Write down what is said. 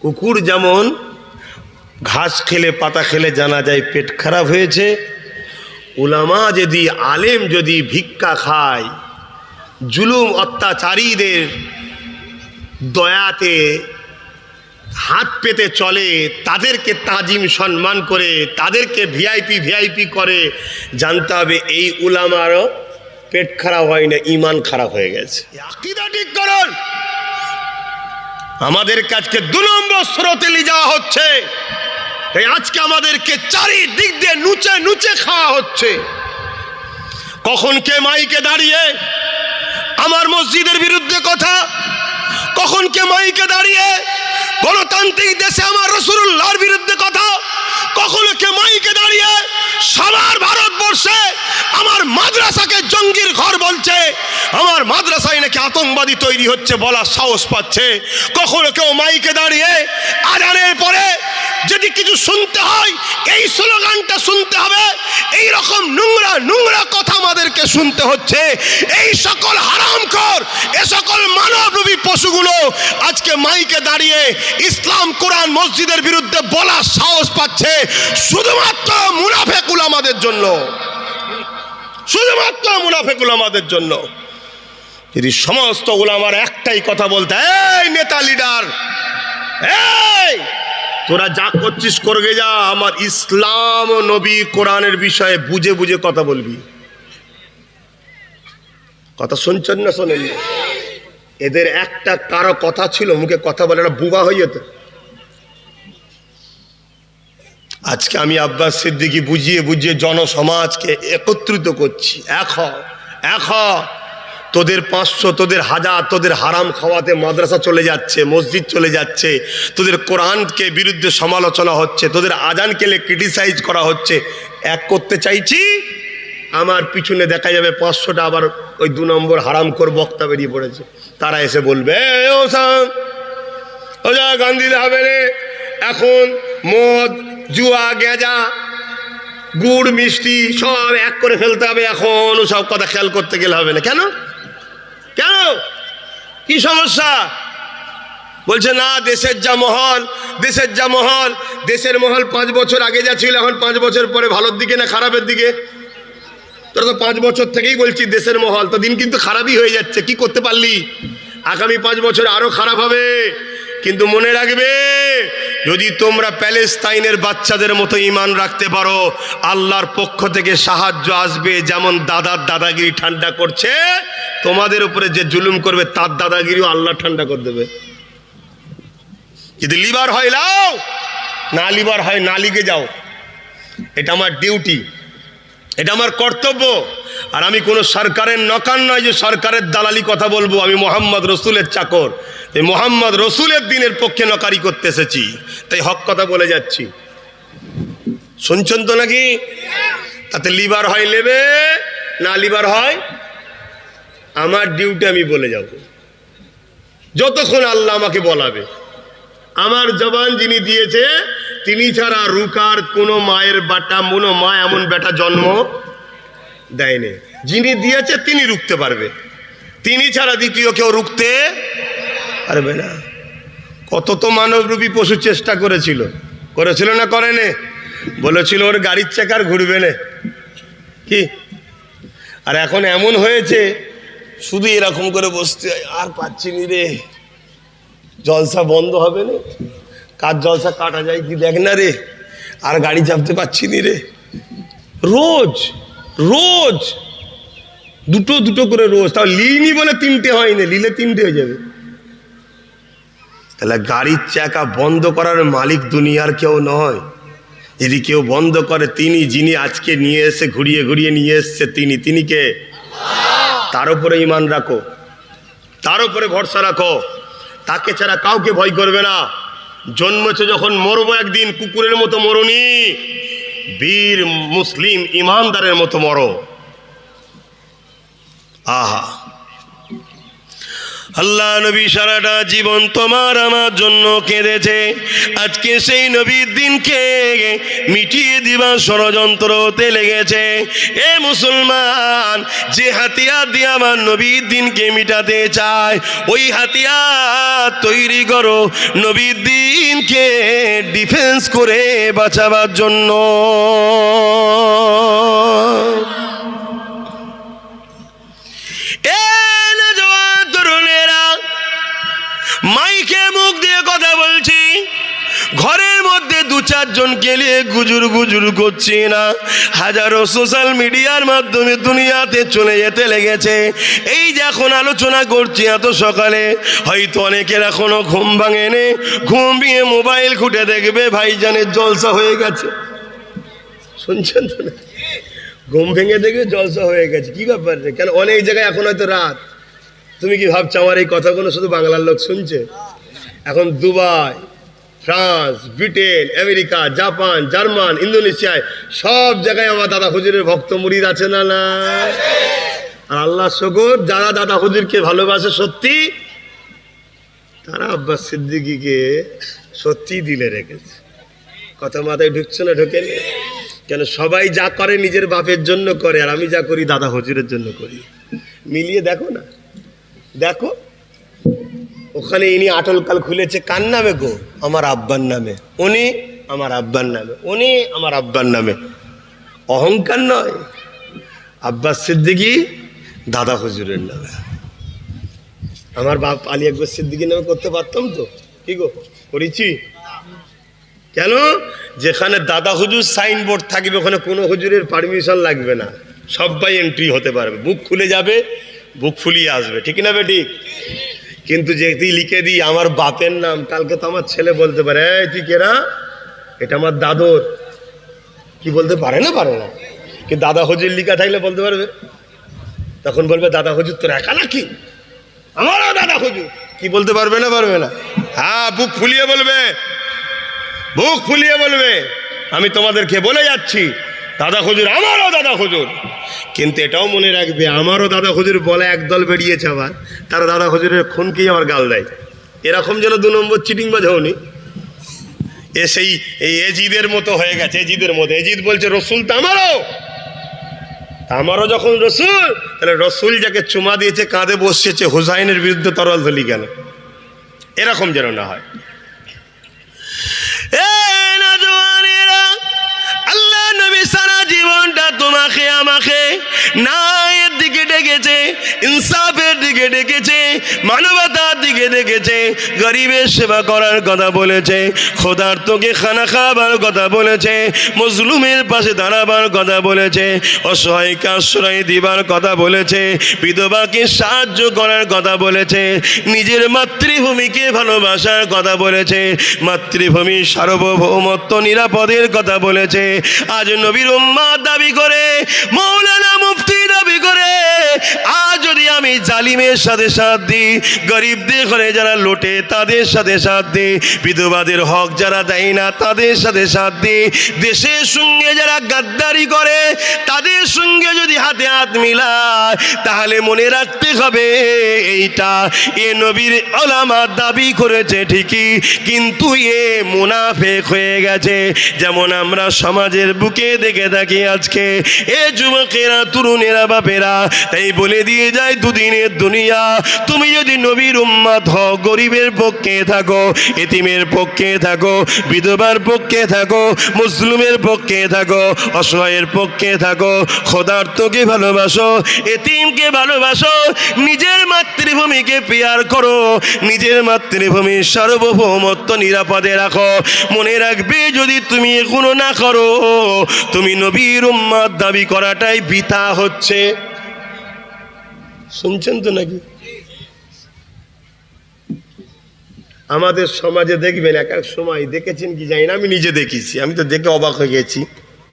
কুকুর যেমন ঘাস খেলে, পাতা খেলে জানা যায় পেট খারাপ হয়েছে। উলামা যদি, আলেম যদি ভিক্ষা খায়, জুলুম অত্যাচারীদের দয়াতে হাত পেতে চলে, তাদেরকে তাজিম সম্মান করে, তাদেরকে ভিআইপি ভিআইপি করে, জানতে হবে এই উলামারও পেট খারাপ হয় না ইমান খারাপ হয়ে গেছে। ঠিক করুন। আমাদের কাজকে দু নম্বর স্রোতে নিয়ে যাওয়া হচ্ছে। তাই আজকে আমাদেরকে চারিদিক দিয়ে নুচে নুচে খাওয়া হচ্ছে। কখন কে মাইকে দাঁড়িয়ে আমার মসজিদের বিরুদ্ধে কথা, কখন কে মাইকে দাঁড়িয়ে গণতান্ত্রিক দেশে আমার রসুল্লাহর বিরুদ্ধে কথা, কখনো কে মাইকে দাঁড়িয়ে সবার ভারতবর্ষে মাদ্রাসাকে জঙ্গির ঘর বলছে, আমার মাদ্রাসায় নাকি আতঙ্কবাদী তৈরি হচ্ছে বলার সাহস পাচ্ছে। কখনো কেউ মাইকে দাঁড়িয়ে আজানের পরে যদি কিছু শুনতে হয়, এই স্লোগানটা শুনতে হবে এই রকম নোংরা নোংরা কথা আমাদেরকে শুনতে হচ্ছে। এই সকল হারামখোর, এ সকল মানবরূপী পশুগুলো আজকে মাইকে দাঁড়িয়ে ইসলাম, কোরআন, মসজিদের বিরুদ্ধে বলার সাহস পাচ্ছে, শুধুমাত্র মুনাফেকুল আমাদের জন্য। শুধুমাত্র মুনাফেকুল আমাদের জন্য। যদি সমস্ত ওলামার একটাই কথা বলতে, এই নেতা লিডার, এই, তোরা যা করছিস করবে যা, আমার ইসলাম ও নবী কোরআনের বিষয়ে বুঝে বুঝে কথা বলবি। কথা শুনছেন না শোনেন এদের একটা কারও কথা ছিল, মুখে কথা বলে বুবা হয়ে যেত। আজকে আমি আব্বাস সিদ্দিকি বুঝিয়ে বুঝিয়ে জনসমাজকে একত্রিত করছি। এখ এখ তোদের পাঁচশো তোদের হাজার তোদের হারাম খাওয়াতে মাদ্রাসা চলে যাচ্ছে মসজিদ চলে যাচ্ছে তোদের কোরআনকে বিরুদ্ধে সমালোচনা হচ্ছে তোদের আজানকে ক্রিটিসাইজ করা হচ্ছে। এক করতে চাইছি আমার পিছনে দেখা যাবে পাঁচশোটা আবার ওই দু নম্বর হারাম কর বক্তা বেরিয়ে পড়েছে। তারা এসে বলবে ও সাম, ও যা গান্ধী হবে রে এখন মদ জুয়া গেজা গুড়, মিষ্টি, সব এক করে ফেলতে হবে এখন। সব কথা খেয়াল করতে গেলে হবে না। কেন? কেন? কি সমস্যা? বলছে, না, দেশের যা মহল, দেশের যা মহল, দেশের মহল পাঁচ বছর আগে যা ছিল, এখন পাঁচ বছর পরে ভালোর দিকে না খারাপের দিকে? তোরা তো পাঁচ বছর থেকেই বলছি, দেশের মহল, তো দিন কিন্তু খারাপই হয়ে যাচ্ছে। কি করতে পারলি? আগামী পাঁচ বছর আরও খারাপ হবে। কিন্তু মনে রাখবে যদি তোমরা প্যালেস্তাইনের বাচ্চাদের মতো ইমান রাখতে পারো, আল্লাহর পক্ষ থেকে সাহায্য আসবে, যেমন দাদার দাদাগিরি ঠান্ডা করছে, তোমাদের উপরে যে জুলুম করবে, তার দাদাগিরিও আল্লাহ ঠান্ডা করে দেবে। যদি লিভার হয়, লাও! না লিভার হয়, না লিগে যাও। এটা আমার ডিউটি, এটা আমার কর্তব্য। আর আমি কোনো সরকারের নকার নয় যে সরকারের দালালি কথা বলব, আমি মোহাম্মদ রসুলের চাকর। এই মোহাম্মদ রসুলের দিনের পক্ষে নকারি করতে এসেছি। তাই হক কথা বলে যাচ্ছি। শুনছেন তো নাকি? তাতে লিভার হয় নেবে না লিভার হয়? আমার ডিউটি আমি বলে যাব। যতক্ষণ আল্লাহ আমাকে বলাবে। আমার জবান যিনি দিয়েছে, তিনি ছাড়া রুকার কোনো মায়ের বাটা, কোনো মা এমন বেটা জন্ম দেয়নি। যিনি দিয়েছে, তিনি রুখতে পারবে। তিনি ছাড়া দ্বিতীয় কেউ রুখতে পারবে না। কত তো মানবরূপী পশু চেষ্টা করেছিল। করেছিল না করেনে? বলেছিল, ওর গাড়ির চাকার ঘুরবে না। কি? আর এখন এমন হয়েছে, শুধু এরকম করে বসতে হয় আর পাচ্ছি নি রে। জলসা বন্ধ হবে না। কার জলসা কাটা যায় কি দেখ না রে। আর গাড়ি চাপতে পারছি নি রে। রোজ রোজ। দুটো দুটো করে রোজ। তাও লিনি বলে তিনটে হয়নি, লিলে তিনটে হয়ে যাবে। তাহলে গাড়ির চাকা বন্ধ করার মালিক দুনিয়ার কেউ নয়। যদি কেউ বন্ধ করে, তিনি যিনি আজকে নিয়ে এসে ঘুরিয়ে ঘুরিয়ে নিয়ে এসছে, তিনি তিনি কে? তার উপরে ইমান রাখো। তার উপরে ভরসা রাখো। তাকে ছাড়া কাউকে ভয় করবে না। জন্মেছে যখন মরবো একদিন, কুকুরের মতো মরুনি। বীর মুসলিম ইমানদারের মতো মরো। আহা। আল্লাহ নবী সারাটা জীবন তোমার আমার জন্য কেঁদেছে। আজকে সেই নবীর দিনকে মিটিয়ে দিবার ষড়যন্ত্র হতে লেগেছে। এ মুসলমান, যে হাতিয়ার দিয়ে আমার নবীর দিনকে মিটাতে চায়, ওই হাতিয়ার তৈরি করো নবীর দিনকে ডিফেন্স করে বাঁচাবার জন্য। চারজন গেলে গুজুর গুজুর করছি না। হাজারো সোশ্যাল মিডিয়ার মাধ্যমে দুনিয়াতে চলে যেতে লেগেছে। এই যে এখন আলোচনা করছি এত সকালে, হয়তো অনেকের এখনও ঘুম ভাঙেনে। ঘুম ভেঙে মোবাইল খুঁটে দেখবে, ভাইজানের জলসা হয়ে গেছে। শুনছেন তো না? ঘুম ভেঙে দেখবে, জলসা হয়ে গেছে। কি ব্যাপার রে? কেন অনেক জায়গায় এখন হয়তো রাত। তুমি কি ভাবছ আমার এই কথাগুলো শুধু বাংলার লোক শুনছে? এখন Dubai France, Britain, America, Japan, German ইন্দোনেশিয়ায় সব জায়গায় আমার দাদা হুজুরের ভক্ত মুরিদ আছে না না আর আল্লাহ শকর, যারা দাদা হুজুরকে ভালোবাসে সত্যি, তারা আব্বাস সিদ্দিকিকে সত্যি দিলে রেখেছে। কথা মাথায় ঢুকছে না, ঢোকে কেন সবাই যা করে নিজের বাপের জন্য করে, আর আমি যা করি দাদা হজুরের জন্য করি। মিলিয়ে দেখো না। দেখো ওখানে ইনি আটলকাল খুলেছে কার নামে গো? আমার আব্বার নামে। উনি আমার আব্বার নামে। উনি আমার আব্বার নামে। অহংকার নয়। আব্বাস সিদ্দিকি দাদা হুজুরের নামে। আমার বাপ আলী আকবর সিদ্দিকির নামে করতে পারতাম তো? কি গো, করেছি? কেন? যেখানে দাদা হুজুর সাইনবোর্ড থাকবে, ওখানে কোনো হুজুরের পারমিশন লাগবে না। সবাই এন্ট্রি হতে পারবে। বুক খুলে যাবে, বুক ফুলিয়ে আসবে। ঠিক না বেটি? কিন্তু যদি লিখে দিই, আমার বাপের নাম, কালকে তো আমার ছেলে বলতে পারে তুই কেরা এটা আমার দাদর। কি বলতে পারে না পারে না। কি দাদা হুজুর লিখা থাকলে বলতে পারবে? তখন বলবে, দাদা হুজুর তোর একা নাকি? আমারও দাদা হুজুর। কি বলতে পারবে না পারবে না। হ্যাঁ বুক ফুলিয়ে বলবে। বুক ফুলিয়ে বলবে। আমি তোমাদেরকে বলে যাচ্ছি, দাদা হুজুর, আমারও দাদা হুজুর। কিন্তু এটাও মনে রাখবে, আমারও দাদা হুজুর বলে একদল বেরিয়েছে আবার। তারা দাদা হুজুরের খুনকেই আমার গাল দেয়। এরকম যেন দু নম্বর চিটিং বাজাওনি। এ সেই, এই এজিদের মতো হয়ে গেছে, এজিদের মতো এজিদ বলছে, রসুল তো আমারও! আমারও যখন রসুল, তাহলে রসুল যাকে চুমা দিয়েছে, কাঁধে বসেছে, হুসাইনের বিরুদ্ধে তরল ধলি কেন? এরকম যেন না হয়। আল্লাহ নবী সারা ন্যায়ের দিকে ডেকেছে, ইনসাফের দিকে ডেকেছে মানবতার দিকে ডেকেছে, গরিবের সেবা করার কথা বলেছে খোদার তোকে খানা খাবার কথা বলেছে, মজলুমের পাশে দাঁড়াবার কথা বলেছে, অসহায়কে আশ্রয় দিবার কথা বলেছে, বিধবাকে সাহায্য করার কথা বলেছে, নিজের মাতৃভূমিকে ভালোবাসার কথা বলেছে মাতৃভূমির সার্বভৌমত্ব নিরাপদের কথা বলেছে, আজ নবীর উম্মাদ দাবি করে, মৌলানা আজ যদি আমি জালিমের সাথে সাথ দিই, গরিবদের ঘরে যারা লোটে, তাদের সাথে সাথ দিই। বিধবাদের হক যারা দেয় না, তাদের সাথে সাথ দিই। দেশের সঙ্গে যারা গাদ্দারি করে, তাদের সঙ্গে যদি হাতে হাত মিলায়, তাহলে মনে রাখতে হবে এইটা। এ নবীর ওলামা দাবি করেছে ঠিকই, কিন্তু এ মুনাফেক হয়ে গেছে। যেমন আমরা সমাজের বুকে দেখে থাকি আজকে, এ যুবকেরা, তরুণেরা, বাপেরা, তাই বলে দিয়ে যায় দুদিনের দুনিয়া। তুমি যদি নবীর উম্মাদ হও, গরিবের পক্ষে থাকো, এতিমের পক্ষে থাকো, বিধবার পক্ষে থাকো, মুসলিমের পক্ষে থাকো, অসহায়ের পক্ষে থাকো, খোদার্থকে ভালোবাসো, এতিমকে ভালোবাসো, নিজের মাতৃভূমিকে পেয়ার করো, নিজের মাতৃভূমির সার্বভৌমত্ব নিরাপদে রাখো। মনে রাখবে যদি তুমি এগুলো না করো, তুমি নবীর উম্মাদ দাবি করাটাই বৃথা হচ্ছে। শুনছেন তো নাকি? আমাদের সমাজে দেখবেন এক এক সময় দেখেছেন কি জানি না, আমি নিজে দেখেছি আমি তো দেখে অবাক হয়ে গেছি।